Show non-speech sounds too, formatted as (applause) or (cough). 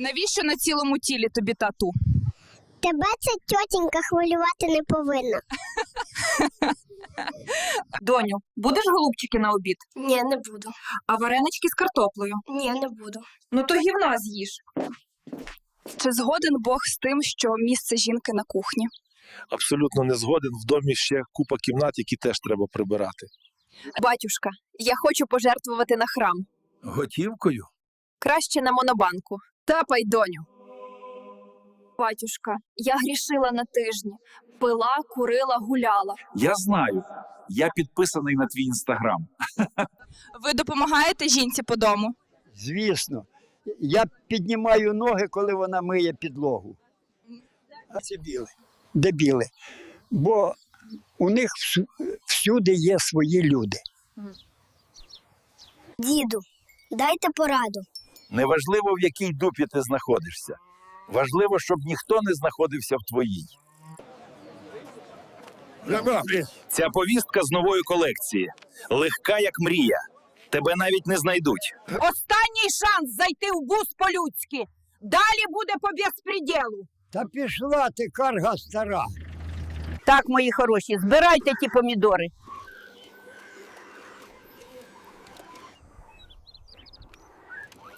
Навіщо на цілому тілі тобі тату? Тебе ця тьотінька хвилювати не повинна. (laughs) Доню, будеш голубчики на обід? Ні, не буду. А варенички з картоплею? Ні, не буду. Ну то гівна з'їж. Чи згоден Бог з тим, що місце жінки на кухні? Абсолютно не згоден. В домі ще купа кімнат, які теж треба прибирати. Батюшка, я хочу пожертвувати на храм. Готівкою? Краще на монобанку. Тапай, доню. Батюшка, я грішила на тижні. Пила, курила, гуляла. Я знаю. Я підписаний на твій інстаграм. (laughs) Ви допомагаєте жінці по дому? Звісно. Я піднімаю ноги, коли вона миє підлогу. А це біле. Дебіли. Бо у них всюди є свої люди. Діду, дайте пораду. Неважливо, в якій дупі ти знаходишся. Важливо, щоб ніхто не знаходився в твоїй. Ця повістка з нової колекції. Легка, як мрія. Тебе навіть не знайдуть. Останній шанс зайти в бус по-людськи. Далі буде по безпреділу. Та пішла ти карга стара. Так, мої хороші, збирайте ті помідори.